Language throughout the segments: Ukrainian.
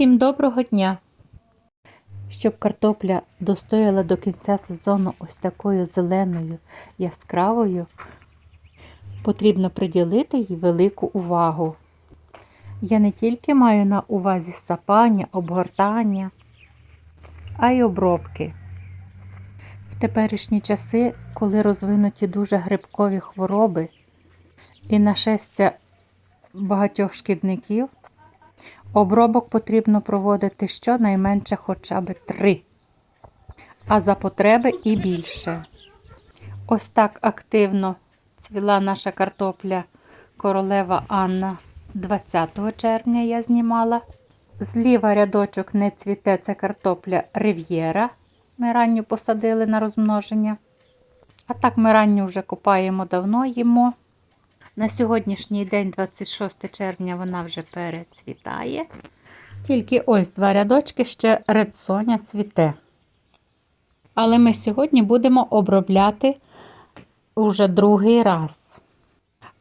Усім доброго дня! Щоб картопля достояла до кінця сезону ось такою зеленою, яскравою, потрібно приділити їй велику увагу. Я не тільки маю на увазі сапання, обгортання, а й обробки. В теперішні часи, коли розвинуті дуже грибкові хвороби і нашестя багатьох шкідників, Обробок потрібно проводити щонайменше хоча б три, а за потреби і більше. Ось так активно цвіла наша картопля королева Анна 20 червня я знімала. Зліва рядочок не цвіте, це картопля Рив'єра. Ми ранню посадили на розмноження. А так ми ранню вже копаємо давно їмо. На сьогоднішній день, 26 червня, вона вже перецвітає. Тільки ось два рядочки ще редсоня цвіте. Але ми сьогодні будемо обробляти уже другий раз.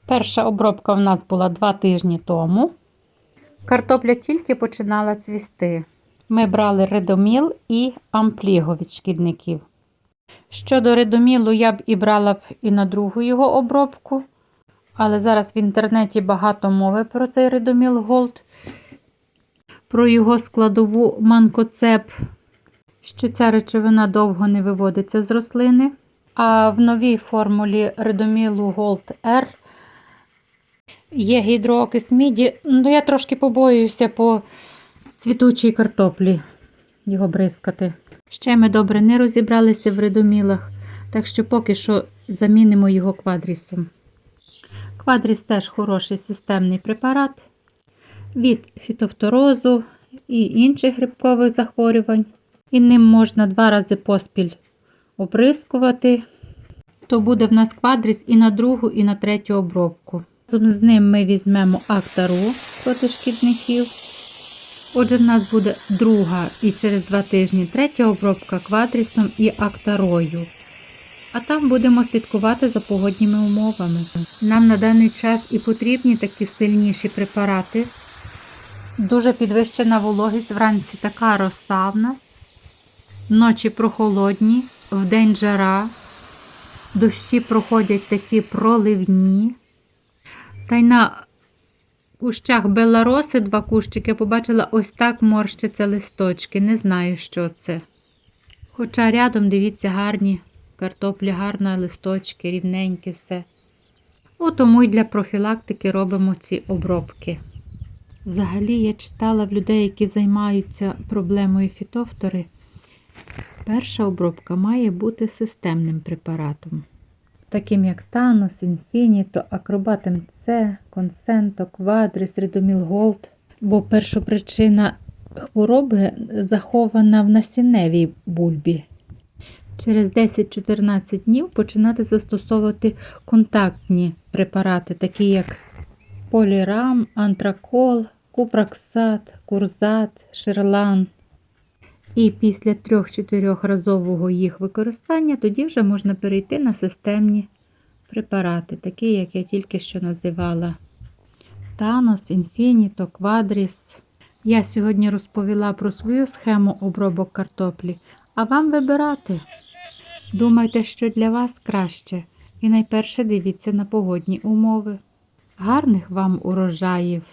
Перша обробка в нас була два тижні тому. Картопля тільки починала цвісти. Ми брали редоміл і ампліго від шкідників. Щодо редомілу, я б і брала б і на другу його обробку. Але зараз в інтернеті багато мови про цей Редоміл Голд, про його складову манкоцеп, що ця речовина довго не виводиться з рослини. А в новій формулі Редомілу Голд R є гідроокис міді. Ну, я трошки побоююся по цвітучій картоплі його бризкати. Ще ми добре не розібралися в редомілах, так що поки що замінимо його квадрісом. Квадріс теж хороший системний препарат від фітофторозу і інших грибкових захворювань. І ним можна два рази поспіль оприскувати. То буде в нас квадріс і на другу, і на третю обробку. Разом з ним ми візьмемо актару проти шкідників. Отже, в нас буде друга і через два тижні третя обробка квадрісом і актарою. А там будемо слідкувати за погодніми умовами. Нам на даний час і потрібні такі сильніші препарати. Дуже підвищена вологість вранці така роса в нас. Ночі прохолодні, вдень жара, дощі проходять такі проливні. Та й на кущах белароси два кущики побачила ось так морщаться листочки. Не знаю, що це. Хоча рядом, дивіться, гарні картопля гарна, листочки, рівненькі все. О, тому й для профілактики робимо ці обробки. Взагалі, я читала в людей, які займаються проблемою фітофтори. Перша обробка має бути системним препаратом, таким як Танос, Інфініто, Акробат МЦ, Консенто, Квадріс, Рідоміл Голд. Бо першопричина хвороби захована в насінневій бульбі. Через 10-14 днів починати застосовувати контактні препарати, такі як полірам, антракол, купраксат, курзат, шерлан. І після 3-4 разового їх використання тоді вже можна перейти на системні препарати, такі, як я тільки що називала Танос, Інфініто, Квадріс. Я сьогодні розповіла про свою схему обробок картоплі, а вам вибирати. Думайте, що для вас краще, і найперше дивіться на погодні умови. Гарних вам урожаїв!